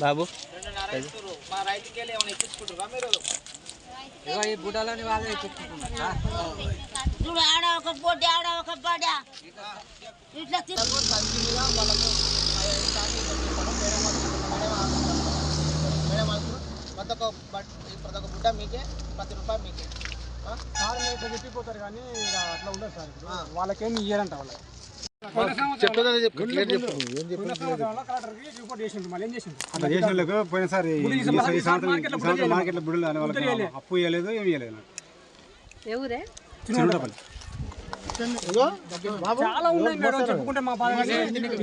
బాబు. ఈ బుడ్డలోని వాళ్ళే ఇచ్చించుకుంటున్నారా ఒక బొడ్డి ఆడ ఒక బొడ్డ ఇట్లా ప్రతి ఒక్క బట్ ప్రతి ఒక్క బుట్ట మీకే ప్రతి రూపాయి మీకే. ఆ? సార్ ఇట్లా చెప్పిపోతారు కానీ ఇక అట్లా ఉండదు సార్ ఇప్పుడు. వాళ్ళకేమి ఇయ్యారంట వాళ్ళకి కలెక్టర్కి రిపోర్ట్ చేసిండు మళ్ళీ ఏం చేసిండు? అట్లా చేసిన వాళ్ళకు పోయినసారి మార్కెట్లో అని వాళ్ళకి బుడ్డలు అప్పు ఇవ్వలేదు ఏమి ఇవ్వలేదు ఎవరే చిన్నపల్లి చాలా ఉన్నాయి చెప్పుకుంటే మా బాధ. కానీ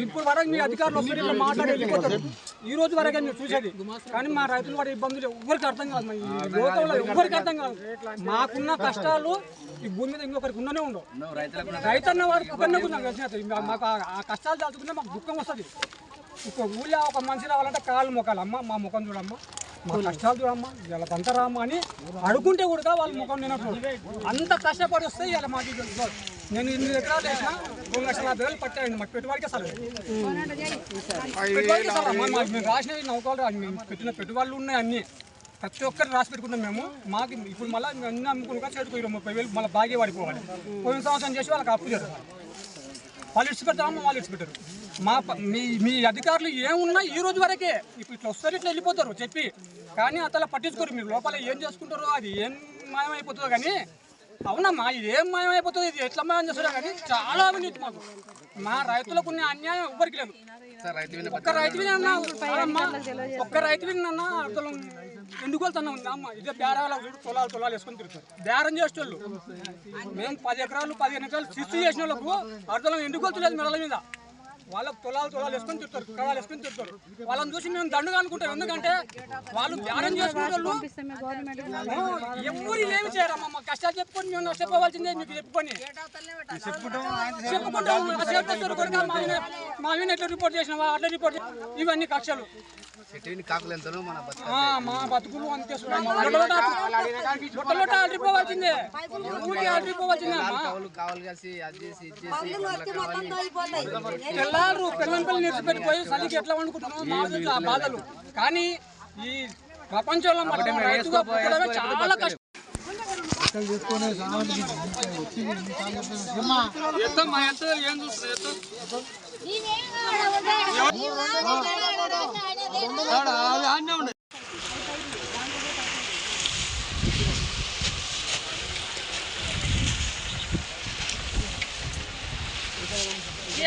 ఇప్పుడు వరకు మీ అధికారులు మాట్లాడి వెళ్ళిపోతారు. ఈ రోజు వరకే మీరు చూసేది. కానీ మా రైతులు వారి ఇబ్బందులు ఎవరికి అర్థం కాదు మా ఈ లోకంలో ఎవరికి అర్థం కాదు. మాకున్న కష్టాలు ఈ భూమి మీద ఇంకొకరికి ఉన్ననే ఉండవు. రైతన్న వారికి ఒకరినే నాకు తెలిసినట్టు మా- మాకు ఆ- కష్టాలు దాచుకుంటే మాకు దుఃఖం వస్తుంది. ఒక ఊళ్ళో ఒక మనిషి రావాలంటే కాళ్ళు మొక్కాలి. అమ్మ మా ముఖం చూడమ్మా. మా కష్టాలు చూడమ్మా. ఇలా తంతరామ్మా అని అడుగుంటే కూడా వాళ్ళ ముఖం నేను అంత కష్టపడి వస్తే ఇలా మాకు. నేను ఎనిమిది ఎకరాలు వేసినా రెండు లక్షల యాభై వేలు పట్టాయండి మాకు పెట్టుబడికే సార్ పెట్టుబడికే సార్ మా- మేము రాసినవి నౌకాలు రాసి మేము పెట్టిన పెట్టుబడులు ఉన్నాయి అన్నీ. ప్రతి ఒక్కరు రాసి పెట్టుకున్నాం మేము. మాకు ఇప్పుడు మళ్ళీ మేము అన్ని అమ్ముకుని చెడుకు ఇరవై ముప్పై వేలు మళ్ళీ బాగా పడిపోవాలి పోయిన సంవత్సరం చేసి వాళ్ళకి అప్పు చేస్తారు. వాళ్ళు ఇచ్చి పెడతామో వాళ్ళు ఇచ్చి పెట్టారు మా ప- మీ మీ అధికారులు ఏమున్నా ఈ రోజు వరకే ఇప్పుడు ఇట్లా వస్తారు ఇట్లా వెళ్ళిపోతారు చెప్పి. కానీ అతలా పట్టించుకోరు మీరు లోపల ఏం చేసుకుంటారో అది ఏం మాయమైపోతుందో కానీ అవునమ్మా ఇది మాయమైపోతుంది? ఇది ఎట్లా మాయం చేస్తారో కానీ చాలా అవినీతి మాకు. మా రైతులకు ఉన్న అన్యాయం ఎవ్వరికి లేదు. ఒక్క రైతు అమ్మా, ఒక్క రైతు అన్నా అసలు ఎందుకు వెళ్తున్నా ఉంది. అమ్మ ఇదే బేరాలు తొలాలు తొలాలు వేసుకొని తిరుగుతారు. బేరం చేసేటోళ్ళు. మేము పది ఎకరాలు పదిహేను ఎకరాలు సృష్టి చేసిన వాళ్ళకు అర్థం ఎందుకు వెళ్తలేదు మెడల మీద. వాళ్ళకు తొలాలు తొలాలు వేసుకొని తిరుగుతారు కడాలు వేసుకొని తిరుగుతారు వాళ్ళని చూసి మేము దండుగా అనుకుంటాం. ఎందుకంటే వాళ్ళు చేసుకునే వాళ్ళు ఎవరు ఏమి చేయరమ్మా మా కష్టాలు చెప్పుకొని మేము నష్టపోవాల్సిందే మీకు చెప్పుకొని. చెప్పుకుంటాం. మా ఆయన- మా ఆయన ఎట్లా రిపోర్ట్ చేసినావా? అట్లా రిపోర్ట్? ఇవన్నీ కక్షలు. మా బతుకులు అంతే లొట్టలోట ఆడిపోవాల్సిందే ఊరికి తెల్లారు పిల్లల పిల్లలు నిలిచిపెట్టిపోయి చలికి ఎట్లా తెలుసు ఆ బాధలు. కానీ ఈ ప్రపంచంలో మొత్తం రైతుగా పుట్టడమే చాలా కష్టం.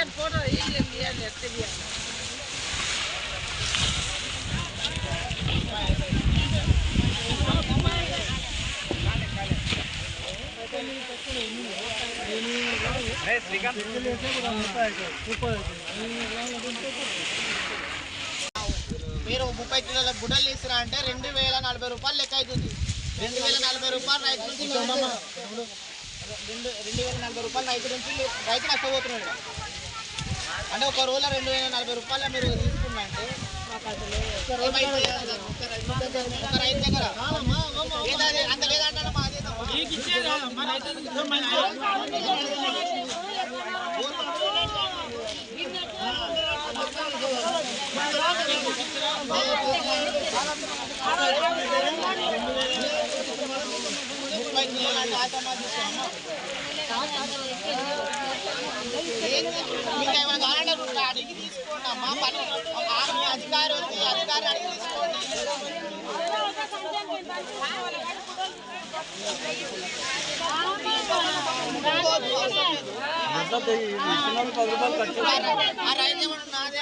ఎత్తమ్మా, ఎత్తు, ఏం చూస్తున్నారు, ఎత్తు. ఆడ, మీరు ముప్పై కిలోల గుడలు తీసుకురా అంటే రెండు వేల నలభై రూపాయలు లెక్క అవుతుంది. రెండు వేల నలభై రూపాయలు రైతు నుంచి రెండు రెండు వేల నలభై రూపాయలు రైతు నుంచి రైతు నష్టపోతున్నాడు. అంటే ఒక రోజులో రెండు వేల నలభై రూపాయలు మీరు తీసుకున్నంటే దగ్గర అంత లేదంటే ముప్పై కిలోల మీకు ఏమైనా కావాలంటే రెండు అడిగి తీసుకోండి అమ్మా. పని మీ అధికారి వచ్చి అధికారి అడిగి తీసుకోండి. ఆ రైతు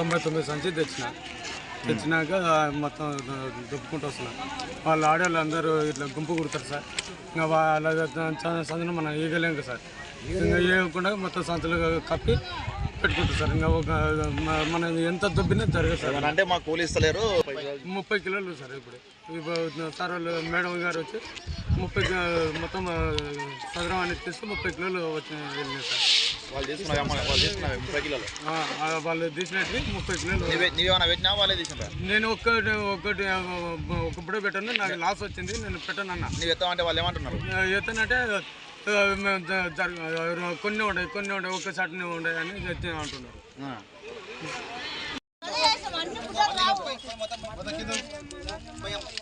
తొంభై తొమ్మిది సంచి తెచ్చిన. తెచ్చినాక మొత్తం దుప్పుకుంటూ వస్తున్నా. వాళ్ళు ఆడవాళ్ళు అందరూ ఇట్లా గుంపు కుడతారు సార్. ఇంకా వాళ్ళ సందులో మనం ఈగలేం కదా సార్. ఇంకా వేయకుండా మొత్తం సంచులు కప్పి పెట్టుకుంటారు సార్. ఇంకా ఒక మనం ఎంత దొబ్బినా జరగదు సార్. అంటే మాకు కూలి ఇస్తలేరు ముప్పై కిలోలు సార్ ఇప్పుడు. ఇప్పుడు సార్ వాళ్ళు మేడం గారు వచ్చి ముప్పై మొత్తం సదరం అనేది తీస్తే ముప్పై కిలోలు వచ్చి వెళ్ళినాయి సార్. వాళ్ళు తీసుకున్నారు అమ్మ, వాళ్ళు తీసుకున్నారు ముప్పై కిలోలు. వాళ్ళు తీసినట్టు ముప్పై కిలోలు. నీవేమైనా పెట్టినా వాళ్ళే తీసుకుంటా నేను ఒక్కటి ఒకటి ఒకప్పుడే పెట్టాను నాకు లాస్ వచ్చింది నేను పెట్టాను అన్న. నీవు ఎత్తామంటే వాళ్ళు ఏమంటున్నారు? ఎత్తనంటే కొన్ని ఉన్నాయి కొన్ని ఉన్నాయి ఒక్క చట్నీ ఉన్నాయి అని అంటున్నారు.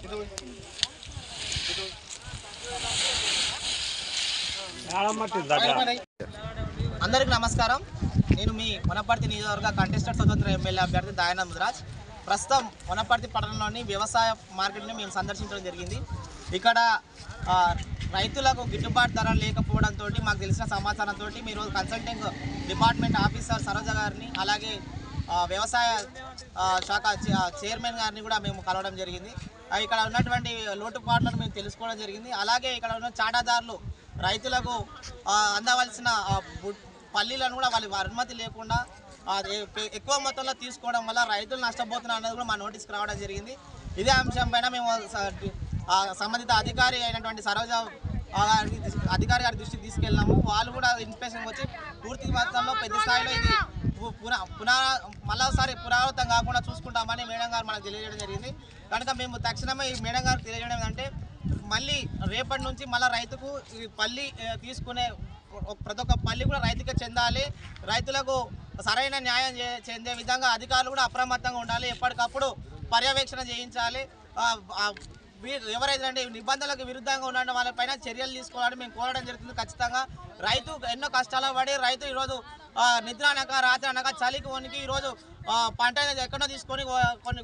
బుడ్డలు రావు అందరికి నమస్కారం. నేను మీ వనపర్తి నియోజకవర్గ కంటెస్టెడ్ స్వతంత్ర ఎమ్మెల్యే అభ్యర్థి దాయన ముద్రాజ్. ప్రస్తుతం వనపర్తి పట్టణంలోని వ్యవసాయ మార్కెట్ని మేము సందర్శించడం జరిగింది. ఇక్కడ రైతులకు గిట్టుబాటు ధర లేకపోవడంతో మాకు తెలిసిన సమాచారంతో మీరు కన్సల్టింగ్ డిపార్ట్మెంట్ ఆఫీసర్ సరోజ గారిని అలాగే వ్యవసాయ శాఖ చైర్మన్ గారిని కూడా మేము కలవడం జరిగింది. ఇక్కడ ఉన్నటువంటి లోటుపాట్లను మేము తెలుసుకోవడం జరిగింది. అలాగే ఇక్కడ ఉన్న చాటాదారులు రైతులకు అందవలసిన బు- పల్లీలను కూడా వాళ్ళ అనుమతి లేకుండా ఎక్కువ మొత్తంలో తీసుకోవడం వల్ల రైతులు నష్టపోతున్నారు అన్నది కూడా మా నోటీస్కి రావడం జరిగింది. ఇదే అంశం పైన మేము సంబంధిత అధికారి అయినటువంటి సరోజ గారి దృష్టి- అధికారి గారి దృష్టికి తీసుకెళ్ళాము. వాళ్ళు కూడా ఇన్స్పెక్షన్ వచ్చి పూర్తి మొత్తంలో పెద్ద స్థాయిలో ఇది పు- పునః పునః మళ్ళీసారి పునరావృతం కాకుండా చూసుకుంటామని మేడం గారు మనకు తెలియజేయడం జరిగింది. కనుక మేము తక్షణమే ఈ మేడం గారు తెలియజేయడం ఏంటంటే మళ్ళీ రేపటి నుంచి మళ్ళీ రైతుకు పల్లి తీసుకునే ప్రతి ఒక్క పల్లి కూడా రైతుకే చెందాలి. రైతులకు సరైన న్యాయం చెందే విధంగా అధికారులు కూడా అప్రమత్తంగా ఉండాలి. ఎప్పటికప్పుడు పర్యవేక్షణ చేయించాలి. ఎవరైతే అంటే నిబంధనలకు విరుద్ధంగా ఉన్న వాళ్ళపైన చర్యలు తీసుకోవాలని మేము కోరడం జరుగుతుంది ఖచ్చితంగా. రైతు ఎన్నో కష్టాలు పడి రైతు ఈరోజు నిద్ర అనక రాత్రి అనక చలికి వణికి ఈరోజు పంట అనేది ఎక్కడో తీసుకొని కొన్ని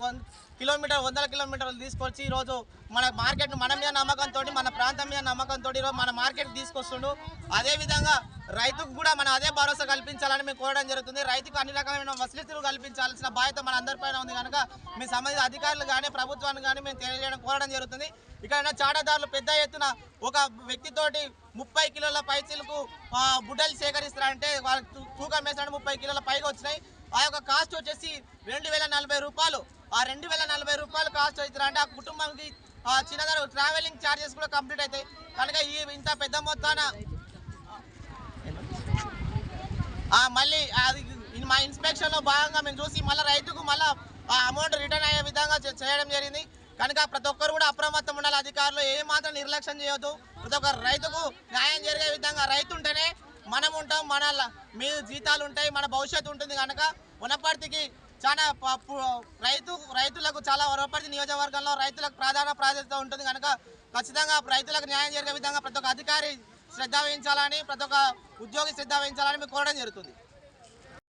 కిలోమీటర్ వందల కిలోమీటర్లు తీసుకొచ్చి ఈరోజు మన మార్కెట్ మన మీద నమ్మకంతో మన ప్రాంతం మీద నమ్మకంతో ఈరోజు మన మార్కెట్ తీసుకొస్తుండు. అదేవిధంగా రైతుకు కూడా మనం అదే భరోసా కల్పించాలని మేము కోరడం జరుగుతుంది. రైతుకు అన్ని రకమైన వసతులు కల్పించాల్సిన బాధ్యత మన అందరిపైన ఉంది కనుక మీ సంబంధిత అధికారులు కానీ ప్రభుత్వాన్ని కానీ మేము తెలియజేయడం కోరడం జరుగుతుంది. ఇక్కడ చాటదారులు పెద్ద ఎత్తున ఒక వ్యక్తితోటి ముప్పై కిలోల పైచీలకు బుడ్డలు సేకరిస్తారంటే వాళ్ళు తూకం వేసినట్టు ముప్పై కిలోల పైగా వచ్చినాయి. ఆ యొక్క కాస్ట్ వచ్చేసి రెండు వేల నలభై రూపాయలు. ఆ రెండు వేల నలభై రూపాయలు కాస్ట్ అవుతారు అంటే ఆ కుటుంబానికి ఆ చిన్నదారు ట్రావెలింగ్ ఛార్జెస్ కూడా కంప్లీట్ అవుతాయి. కనుక ఈ ఇంత పెద్ద మొత్తాన మళ్ళీ అది మా ఇన్స్పెక్షన్లో భాగంగా మేము చూసి మళ్ళీ రైతుకు మళ్ళీ ఆ అమౌంట్ రిటర్న్ అయ్యే విధంగా చేయడం జరిగింది. కనుక ప్రతి ఒక్కరు కూడా అప్రమత్తం ఉండాలి. అధికారులు ఏ మాత్రం నిర్లక్ష్యం చేయొద్దు. ప్రతి ఒక్క రైతుకు న్యాయం జరిగే విధంగా రైతు ఉంటేనే మనం ఉంటాం మన ల- మీ జీతాలు ఉంటాయి మన భవిష్యత్తు ఉంటుంది కనుక వనపర్తికి చాలా ప- రైతు రైతులకు చాలా వనపర్తి నియోజకవర్గంలో రైతులకు ప్రధాన ప్రాధాన్యత ఉంటుంది కనుక ఖచ్చితంగా రైతులకు న్యాయం జరిగే విధంగా ప్రతి ఒక్క అధికారి శ్రద్ధ వహించాలని ప్రతి ఒక్క ఉద్యోగి శ్రద్ధ వహించాలని మేము కోరడం జరుగుతుంది.